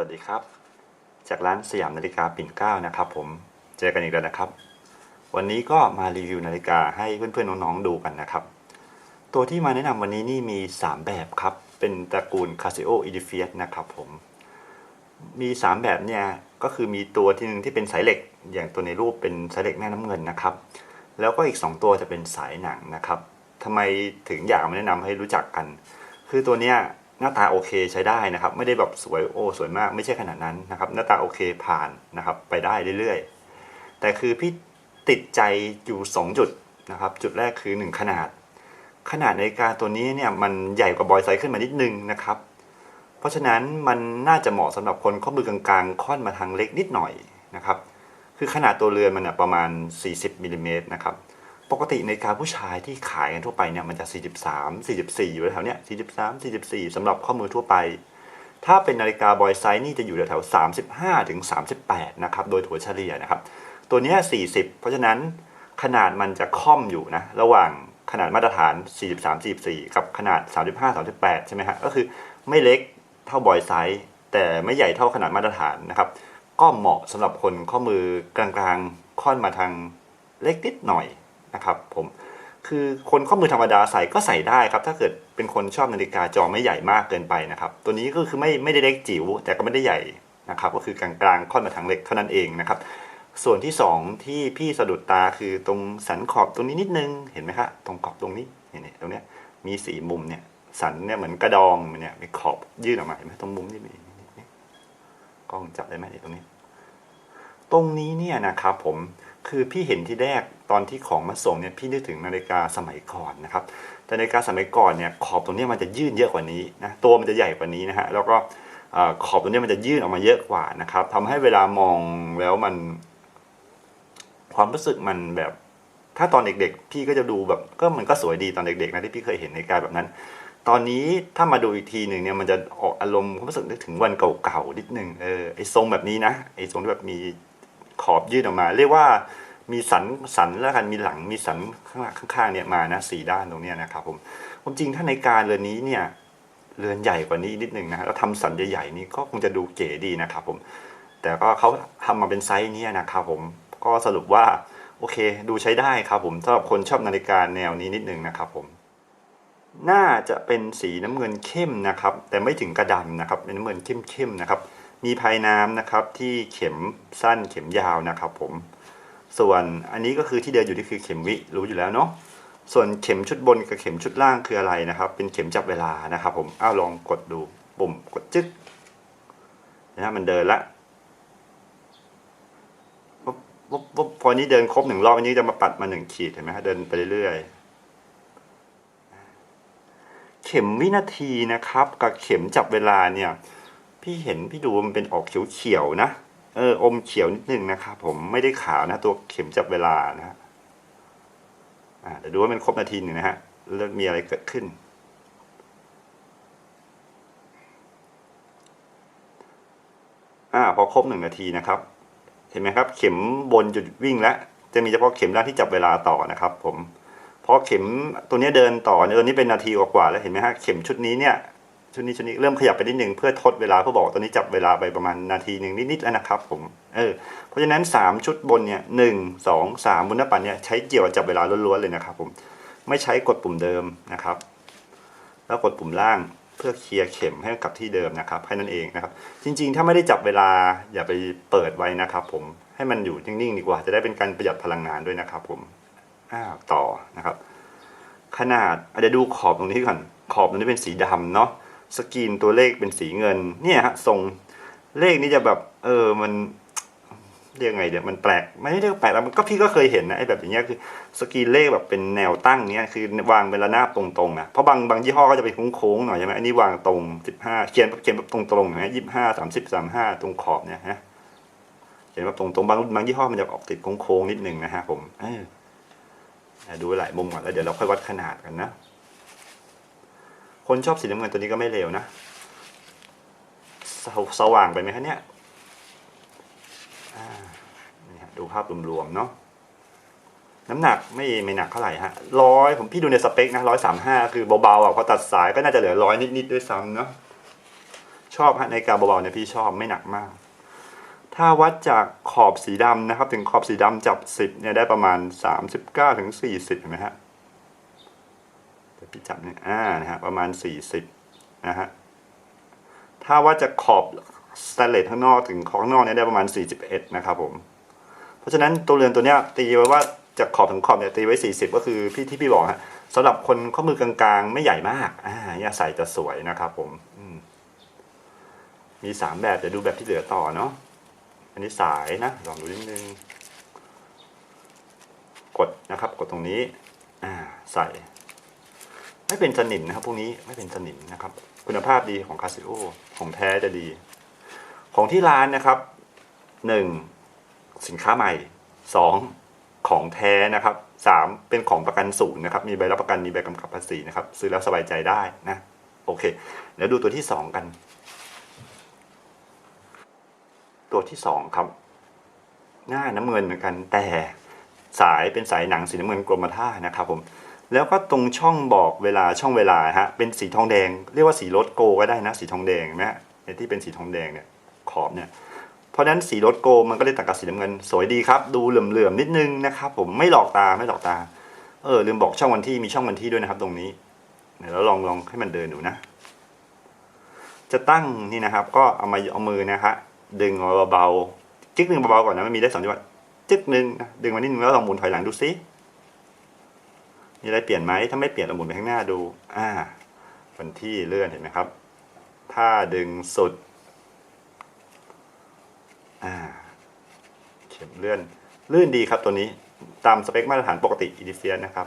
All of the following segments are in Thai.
วัสดีครับ จากร้านสยามนาฬิกาปิ่นเกล้านะครับผมเจอกันอีกแล้วนะครับ วันนี้ก็มารีวิวนาฬิกาให้เพื่อนๆน้องๆดูกันนะครับ ตัวที่มาแนะนำวันนี้นี่มี 3 แบบครับ เป็นตระกูล Casio e d i f i u s นะครับผม มี 3 แบบเนี่ยก็คือมีตัวที่หนึ่งที่เป็นสายเหล็ก อย่างตัวในรูปเป็นสายเหล็กแม่น้ำเงินนะครับ แล้วก็อีก 2 ตัวจะเป็นสายหนังนะครับทำไมถึงอยากมาแนะนำให้รู้จักกัน คือตัวเนี้ย หน้าตาโอเคใช้ได้นะครับ ไม่ได้แบบสวยโอ้สวยมากไม่ใช่ขนาดนั้นนะครับ หน้าตาโอเคผ่านนะครับไปได้เรื่อยๆ แต่คือพี่ติดใจอยู่ 2 จุดนะครับ จุดแรกคือ 1 ขนาด ขนาดนาฬิกาตัวนี้เนี่ยมันใหญ่กว่าบอยไซส์ขึ้นมานิดนึงนะครับ เพราะฉะนั้นมันน่าจะเหมาะสำหรับคนข้อมือกลางๆ ค่อนมาทางเล็กนิดหน่อยนะครับ คือขนาดตัวเรือนมันนะประมาณ 40มิลลิเมตรนะครับ ปกติในาฬิกาผู้ชายที่ขายกันทั่วไปเนี่ยมันจะ 43 44 อยู่แถวเนี้ย43 44สำหรับข้อมือทั่วไป ถ้าเป็นนาฬิกาบอยไซส์นี่จะอยู่แถวๆ35ถึง38 นะครับ โดยถัวเฉลี่ยนะครับ ตัวเนี้ย40 เพราะฉะนั้นขนาดมันจะค่อมอยู่นะ ระหว่างขนาดมาตรฐาน 43 44 กับขนาด 35 38 ใช่ไหมฮะก็คือไม่เล็กเท่าบอยไซส์แต่ไม่ใหญ่เท่าขนาดมาตรฐานนะครับ ก็เหมาะสำหรับคนข้อมือกลางๆ ค่อนมาทางเล็กนิดหน่อย นะครับผมคือคนข้อมือธรรมดาใส่ก็ใส่ได้ครับ ถ้าเกิดเป็นคนชอบนาฬิกาจอไม่ใหญ่มากเกินไปนะครับ ตัวนี้ก็คือไม่ไม่ได้เล็กจิ๋วแต่ก็ไม่ได้ใหญ่นะครับ ก็คือกลางๆค่อนมาทางเล็กเท่านั้นเองนะครับ ส่วนที่สองที่พี่สะดุดตาคือตรงสันขอบตรงนี้นิดนึงเห็นไหมครับตรงขอบตรงนี้เนี่ยตรงเนี้ยมีสีมุมเนี่ยสันเนี่ยเหมือนกระดองเนี่ยมีขอบยื่นออกมาเห็นไหมตรงมุมนี่มีนี่กล้องจับได้ไหมตรงนี้ ตรงนี้เนี่ยนะครับผม คือพี่เห็นที่แรกตอนที่ของมาส่งเนี่ยพี่นึกถึงนาฬิกาสมัยก่อนนะครับแต่นาฬิกาสมัยก่อนเนี่ยขอบตรงนี้มันจะยื่นเยอะกว่านี้นะตัวมันจะใหญ่กว่านี้นะฮะแล้วก็ขอบตรงนี้มันจะยื่นออกมาเยอะกว่านะครับทำให้เวลามองแล้วมัน ความรู้สึกมันแบบ ถ้าตอนเด็กๆ พี่ก็จะดูแบบก็มันก็สวยดีตอนเด็กๆนะที่พี่เคยเห็นนาฬิกาแบบนั้น ตอนนี้ถ้ามาดูอีกทีหนึ่งเนี่ยมันจะออกอารมณ์ความรู้สึกนึกถึงวันเก่าๆนิดนึงเออไอทรงแบบนี้นะไอทรงที่แบบมี ขอบยื่นออกมา เรียกว่ามีสันสันแล้วกันมีหลังมีสันข้างข้างๆเนี่ยมานะสี่ด้านตรงนี้นะครับผมความจริงถ้าในการเรือนนี้เนี่ยเรือนใหญ่กว่านี้นิดนึงนะแล้วทำสันใหญ่ๆนี่ก็คงจะดูเก๋ดีนะครับผมแต่ก็เขาทำมาเป็นไซส์นี้นะครับผมก็สรุปว่าโอเค ดูใช้ได้ครับผมสำหรับคนชอบนาฬิกาแนวนี้นิดนึงนะครับผมน่าจะเป็นสีน้ำเงินเข้มนะครับ แต่ไม่ถึงกระดำนะครับเป็นน้ำเงินเข้มๆนะครับ มีภายน้ำนะครับที่เข็มสั้นเข็มยาวนะครับผม ส่วนอันนี้ก็คือที่เดินอยู่นี่คือเข็มวิรู้อยู่แล้วเนาะส่วนเข็มชุดบนกับเข็มชุดล่างคืออะไรนะครับ เป็นเข็มจับเวลานะครับ ผมอ้าวลองกดดูปุ่มกดจึ๊กนะมันเดินละปุ๊บปุ๊บปุ๊บพอนี้เดินครบหนึ่งรอบอันนี้จะมาปัดมาหนึ่งขีดเห็นไหมฮะเดินไปเรื่อยๆเข็มวินาทีนะครับ กับเข็มจับเวลาเนี่ย พี่เห็นพี่ดูมันเป็นออกเขียวๆนะ เออ อมเขียวนิดนึงนะครับผมไม่ได้ขาวนะ ตัวเข็มจับเวลานะฮะอ่าเดี๋ยวดูว่ามันครบนาทีหนึ่งนะฮะแล้วมีอะไรเกิดขึ้น อ่าพอครบหนึ่งนาทีนะครับ เห็นไหมครับ เข็มบนจุดวิ่งแล้วจะมีเฉพาะเข็มล่างที่จับเวลาต่อนะครับ ผมเพราะเข็มตัวนี้เดินต่อเออนี่เป็นนาทีกว่าๆแล้วเห็นไหมฮะเข็มชุดนี้เนี่ย ชุดนี้ชุดนี้เริ่มขยับไปนิดหนึ่งเพื่อทดเวลาเพื่อบอกตัวนี้จับเวลาไปประมาณนาทีหนึ่งนิดๆแล้วนะครับผมเออเพราะฉะนั้น 3 ชุดบนเนี่ยหนึ่งสองสามบนหน้าปัดเนี่ยใช้เกี่ยวจับเวลาล้วนๆเลยนะครับผมไม่ใช้กดปุ่มเดิมนะครับ แล้วกดปุ่มล่างเพื่อเคลียร์เข็มให้กลับที่เดิมนะครับแค่นั้นเองนะครับ จริง ๆ ถ้าไม่ได้จับเวลาอย่าไปเปิดไว้นะครับ ผมให้มันอยู่นิ่งๆดีกว่า จะได้เป็นการประหยัดพลังงานด้วยนะครับ ผมอ้าวต่อนะครับ ขนาดอาจจะดูขอบตรงนี้ก่อนขอบตรงนี้เป็นสีดำเนาะ สกรีนตัวเลขเป็นสีเงิน เนี่ยฮะทรงเลขนี้จะแบบ เออมันเรียกไงเดี๋ยวมันแปลกไม่ได้เรียกแปลกแล้วมันก็พี่ก็เคยเห็นนะไอ้แบบอย่างเงี้ยคือสกรีนเลขแบบเป็นแนวตั้งเนี้ยคือวางเป็นระนาบตรงๆนะเพราะบางบางยี่ห้อก็จะเป็นโค้งๆหน่อยใช่ไหมอันนี้วางตรงสิบห้าเขียนเขียนแบบตรงๆนะยี่ห้าสามสิบสามห้าตรงขอบเนี่ยฮะเขียนแบบตรงๆบางบางยี่ห้อมันจะออกติดโค้งๆนิดนึงนะฮะผมเออดูหลายมุมก่อนแล้วเดี๋ยวเราค่อยวัดขนาดกันนะ คนชอบสีน้ำเงินตัวนี้ก็ไม่เลวนะสวสว่างไปไหมคะเนี่ยดูภาพรวมๆเนาะน้ำหนักไม่ไม่หนักเท่าไหร่ฮะร้อยผมพี่ดูในสเปคนะร้อยสามห้าคือเบาๆอะพอตัดสายก็น่าจะเหลือร้อยนิดๆด้วยซ้ำเนาะชอบฮะในกาเบาๆเนี่ยพี่ชอบไม่หนักมาก ถ้าวัดจากขอบสีดำนะครับ ถึงขอบสีดำจับสิบเนี่ยได้ประมาณสามสิบเก้าถึงสี่สิบเห็นไหมฮะ พี่จับเนี่ยอ่านะฮะประมาณสี่สิบนะฮะถ้าวัดจากขอบสแตนเลสข้างนอกถึงขอบข้างนอกเนี่ยได้ประมาณสี่สิบเอ็ดนะครับผม เพราะฉะนั้นตัวเรือนตัวเนี้ยตีไว้ว่าจากขอบถึงขอบเนี่ยตีไว้ 40 ก็คือพี่ที่พี่บอกฮะสำหรับคนข้อมือกลางๆ ไม่ใหญ่มากอ่าเนี่ยใส่จะสวยนะครับผมมมีสามแบบเดี๋ยวดูแบบที่เหลือต่อเนาะอันนี้สายนะลองดูนิดนึง กดนะครับ กดตรงนี้อ่าใส่ ไม่เป็นสนิมนะครับ พวกนี้ไม่เป็นสนิมนะครับ คุณภาพดีของคาซิโอของแท้จะดี ของที่ร้านนะครับหนึ่งสินค้าใหม่ 2. ของแท้นะครับ 3. เป็นของประกันศูนย์นะครับ มีใบรับประกันมีใบกำกับภาษีนะครับ ซื้อแล้วสบายใจได้นะโอเคเดี๋ยวดูตัวที่2กัน ตัวที่2ครับ หน้าน้ำเงินเหมือนกันแต่สายเป็นสายหนังสีน้ำเงินกรมท่านะครับผม แล้วก็ตรงช่องบอกเวลาช่องเวลาฮะเป็นสีทองแดง เรียกว่าสีรถโกก็ได้นะ สีทองแดงนไหมฮะเนี่ยที่เป็นสีทองแดงเนี่ยขอบเนี่ยเพราะฉะนั้นสีรถโกมันก็เลยต่างกับสีน้ำเงิน สวยดีครับ ดูเหลื่อมๆนิดนึงนะครับผมไม่หลอกตาไม่หลอกตาเออลืมบอกช่องวันที่มีช่องวันที่ด้วยนะครับ ตรงนี้เดี๋ยวเราลองลองให้มันเดินดูนะ จะตั้งนี่นะครับ ก็เอามาเอามือนะฮะดึงเบาๆจึ๊กหนึ่งเบาๆก่อนนะมันมีได้สองจังหวะจึ๊กหนึ่งนะดึงมานิดนึงแล้วลองหมุนถอยหลังดูซิ มีอะไรเปลี่ยนไหมถ้าไม่เปลี่ยนเราหมุนไปข้างหน้าดูอ่าวันที่เลื่อนเห็นไหมครับถ้าดึงสุดอ่าเข็มเลื่อนลื่นดีครับตัวนี้ตามสเปคมาตรฐานปกติอีดิเฟียนะครับ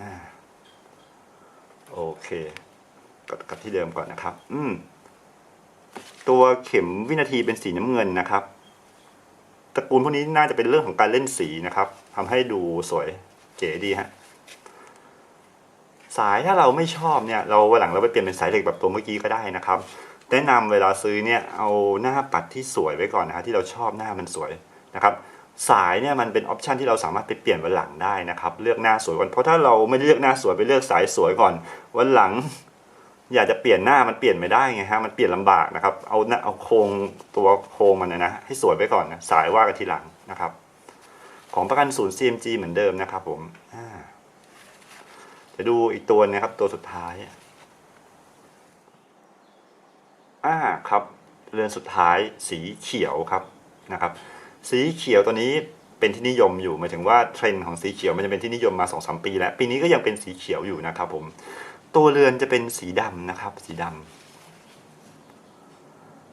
อ่าโอเคกลับกลับที่เดิมก่อนนะครับ อืมตัวเข็มวินาทีเป็นสีน้ำเงินนะครับ ตระกูลพวกนี้น่าจะเป็นเรื่องของการเล่นสีนะครับทำให้ดูสวยเก๋ดีฮะ สายถ้าเราไม่ชอบเนี่ยเราวันหลังเราไปเปลี่ยนเป็นสายเหล็กแบบตัวเมื่อกี้ก็ได้นะครับ แนะนำเวลาซื้อเนี่ยเอาหน้าปัดที่สวยไว้ก่อนนะฮะที่เราชอบหน้ามันสวยนะครับสายเนี่ยมันเป็นออปชันที่เราสามารถไปเปลี่ยนวันหลังได้นะครับเลือกหน้าสวยก่อนเพราะถ้าเราไม่เลือกหน้าสวยไปเลือกสายสวยก่อน วันหลัง อยากจะเปลี่ยนหน้ามันเปลี่ยนไม่ได้ไงฮะมันเปลี่ยนลำบากนะครับเอาเอาโครงตัวโครงมันนะนะให้สวยไว้ก่อนนะสายว่ากันทีหลังนะครับ ของประกันศูนย์ CMG เหมือนเดิมนะครับผมอ่า จะดูอีกตัวนะครับ ตัวสุดท้ายอ่าครับ เรือนสุดท้ายสีเขียวครับนะครับ สีเขียวตัวนี้เป็นที่นิยมอยู่หมายถึงว่าเทรนด์ของสีเขียวมันจะเป็นที่นิยมมา2อสปี แล้วปีนี้ก็ยังเป็นสีเขียวอยู่นะครับผมตัวเรือนจะเป็นสีดำนะครับ สีดำ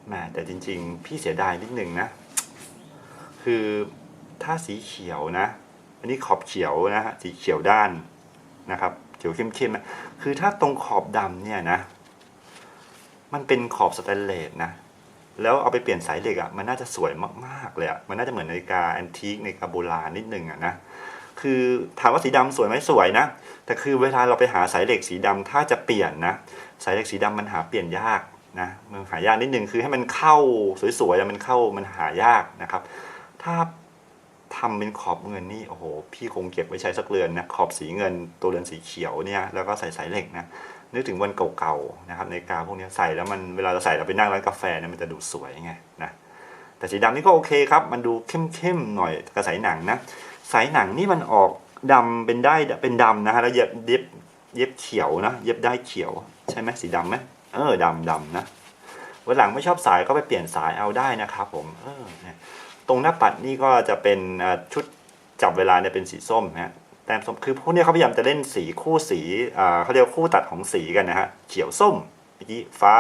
แมแต่จริง ๆ พี่เสียดายนิดนึงนะ คือถ้าสีเขียวนะ อันนี้ขอบเขียวนะฮะสีเขียวด้านนะครับ เขียวเข้มๆคือถ้าตรงขอบดำเนี่ยนะ มันเป็นขอบสแตนเลสนะแล้วเอาไปเปลี่ยนสายเหล็กอะ่ะมันน่าจะสวยมากๆเลยอะ่ะมันน่าจะเหมือนนาฬิกาแอนทิคนาฬิกาโบราณนิดนึงอะ่ะนะคือถามว่าสีดำสวยไหมสวยนะ แต่คือเวลาเราไปหาสายเหล็กสีดำถ้าจะเปลี่ยนนะ สายเหล็กสีดำมันหาเปลี่ยนยากนะมันหายากนิดนึงคือให้มันเข้าสวยๆอะมันเข้ามันหายากนะครับ ถ้า ทำเป็นขอบเงินนี่โอ้โหพี่คงเก็บไว้ใช้สักเรือนนะขอบสีเงินตัวเรือนสีเขียวเนี่ยแล้วก็ใส่สายเหล็กนะนึกถึงวันเก่าๆนะครับในกาพวกนี้ใส่แล้วมันเวลาเราใส่เราไปนั่งร้านกาแฟเนี่ยมันจะดูสวยไงนะแต่สีดำนี่ก็โอเคครับ มันดูเข้มๆหน่อยกระสายหนังนะสายหนังนี่มันออกดำเป็นได้เป็นดำนะฮะแล้วเย็บเย็บเย็บเขียวนะเย็บได้เขียวใช่ไหมสีดำไหมเออดำดำนะวันหลังไม่ชอบสายก็ไปเปลี่ยนสายเอาได้นะครับผมเออเนี่ย รงหน้าปัดนี่ก็จะเป็นชุดจับเวลาเนี่ยเป็นสีส้มนะแต้มส้มคือพวกนี้เขาพยายามจะเล่นสีคู่สีเขาเรียกคู่ตัดของสีกันนะฮะเขียวส้มเมื่อกี้ฟ้า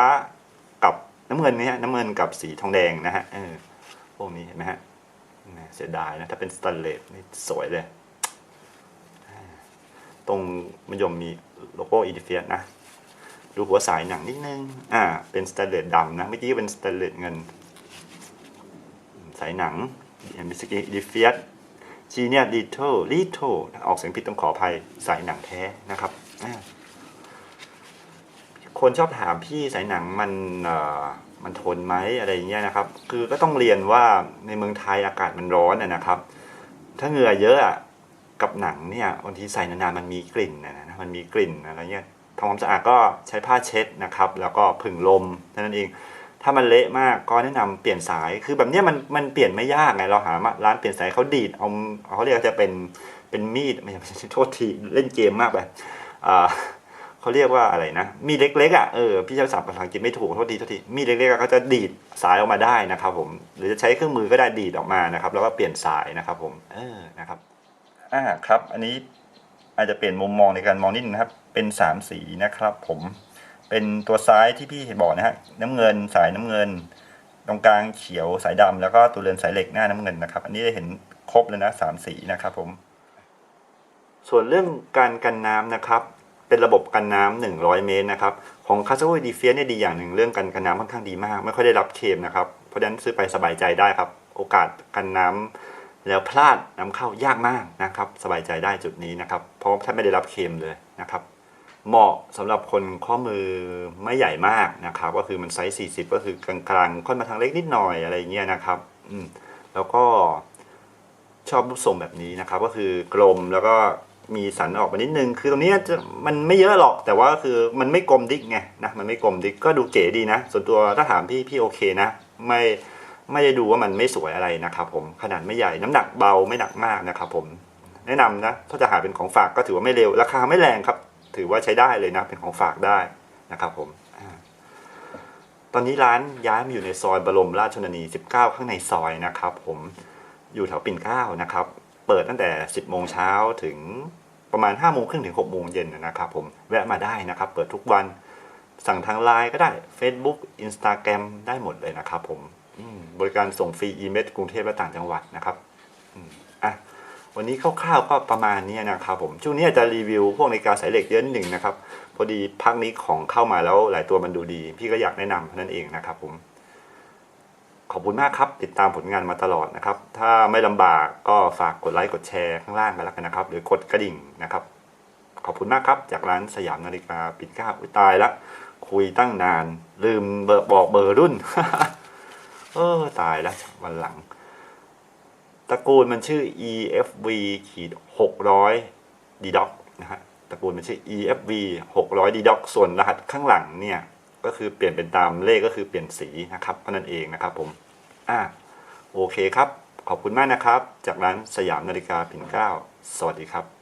กับน้ำเงินนี่ฮะน้ำเงินกับสีทองแดงนะฮะเออพวกนี้เห็นไหมฮะเสียดายนะถ้าเป็นสแตนเลสนี่สวยเลยตรงมันยมมีโลโก้อีดิเฟียนะดูหัวสายหนังนิดนึงอ่าเป็นสแตนเลสดำนะเมื่อกี้เป็นสแตนเลสเงิน สายหนังมีสกีอีดิเฟียจีเนีย little little ออกเสียงผิดต้องขออภัยสายหนังแท้นะครับคนชอบถามพี่สายหนังมันมันทนไหมอะไรอย่างเงี้ยนะครับ คือก็ต้องเรียนว่าในเมืองไทยอากาศมันร้อนนะครับ ถ้าเหงื่อเยอะกับหนังเนี่ยบางทีใส่นานๆมันมีกลิ่นนะนะมันมีกลิ่นอะไรเงี้ยทำความสะอาดก็ใช้ผ้าเช็ดนะครับ แล้วก็ผึ่งลมเท่านั้นเอง ถ้ามันเละมากก็แนะนำเปลี่ยนสาย คือแบบเนี้ยมันมันเปลี่ยนไม่ยากไง เราหามาร้านเปลี่ยนสายเขาดีดเอาเขาเรียกว่าจะเป็นเป็นมีดไม่ใช่ไม่ใช่โทษทีเล่นเกมมากไปอ่าเขาเรียกว่าอะไรนะ มีเล็กๆอะ เออ พี่เจ้าสับภาษาอังกฤษไม่ถูกโทษทีโทษที มีเล็กๆอะเขาจะดีดสายออกมาได้นะครับผม หรือจะใช้เครื่องมือก็ได้ดีดออกมานะครับ แล้วก็เปลี่ยนสายนะครับผม เออ นะครับ อ่า ครับ อันนี้อาจจะเปลี่ยนมุมมองในการมองนิดนึงนะครับ เป็นสามสีนะครับผม เป็นตัวซ้ายที่พี่เห็นบอกนะฮะน้ำเงินสายน้ำเงิน ตรงกลางเขียวสายดำแล้วก็ตัวเรือนสายเหล็กหน้าน้ำเงินนะครับ อันนี้ได้เห็นครบเลยนะสามสีนะครับผม ส่วนเรื่องการกันน้ำนะครับ เป็นระบบกันน้ำ100 เมตรนะครับ ของ c a s a w a y d e f i a เนี่ยดีอย่างหนึ่งเรื่องการกันน้ำค่อนข้างดีมาก ไม่ค่อยได้รับเคลมนะครับ เพราะฉะนั้นซื้อไปสบายใจได้ครับ โอกาสกันน้ำแล้วพลาดน้ำเข้ายากมากนะครับ สบายใจได้จุดนี้นะครับ เพราะว่าถ้าไม่ได้รับเคลมเลยนะครับ เหมาะสำหรับคนข้อมือไม่ใหญ่มากนะครับ ก็คือมันไซส์40 ก็คือกลางๆค่อนมาทางเล็กนิดหน่อยอะไรเงี้ยนะครับอืมแล้วก็ชอบรูปทรงแบบนี้นะครับ ก็คือกลมแล้วก็มีสันออกมานิดนึง คือตรงนี้จะมันไม่เยอะหรอกแต่ว่าคือมันไม่กลมดิกไงนะมันไม่กลมดิกก็ดูเก๋ดีนะ ส่วนตัวถ้าถามพี่พี่โอเคนะ ไม่ไม่ได้ดูว่ามันไม่สวยอะไรนะครับ ผมขนาดไม่ใหญ่น้ำหนักเบาไม่หนักมากนะครับ ผมแนะนำนะถ้าจะหาเป็นของฝากก็ถือว่าไม่เร็วราคาไม่แรงครับ ถือว่าใช้ได้เลยนะเป็นของฝากได้นะครับผมตอนนี้ร้านย้ายมาอยู่ในซอยบรมราชชนนี 19 ข้างในซอยนะครับ ผมอยู่แถวปิ่นเกล้านะครับ เปิดตั้งแต่ 10 โมงเช้าถึงประมาณ 5 โมงครึ่งถึง 6 โมงเย็นนะครับ ผมแวะมาได้นะครับ เปิดทุกวันสั่งทางไลน์ก็ได้ Facebook Instagram ได้หมดเลยนะครับ ผมมบริการส่งฟรีอีเมลกรุงเทพและต่างจังหวัดนะครับออะ วันนี้คร่าวๆก็ประมาณนี้นะครับผมช่วงนี้จะรีวิวพวกนาฬิกาสายเหล็กเยอะนิดหนึ่งนะครับพอดีพักนี้ของเข้ามาแล้วหลายตัวมันดูดี พี่ก็อยากแนะนำเท่านั้นเองนะครับผมขอบคุณมากครับ ติดตามผลงานมาตลอดนะครับ ถ้าไม่ลำบากก็ฝากกดไลค์กดแชร์ข้างล่างกันแล้วกันนะครับ หรือกดกระดิ่งนะครับ ขอบคุณมากครับ จากร้านสยามนาฬิกาปิดก้าอุ๊ยตายละคุยตั้งนาน ลืมบอร์บอกเบอร์รุ่น เออตายแล้ววันหลัง ตระกูลมันชื่อ EFV ขีด600 d d o c นะฮะตระกูลมันชื่อ EFV 600 d d o c ส่วนรหัสข้างหลังเนี่ยก็คือเปลี่ยนเป็นตามเลขก็คือเปลี่ยนสีนะครับเพราะนั่นเองนะครับผมอ่าโอเคครับ ขอบคุณมากนะครับ จากร้านสยามนาฬิกาปิ่นเกล้า สวัสดีครับ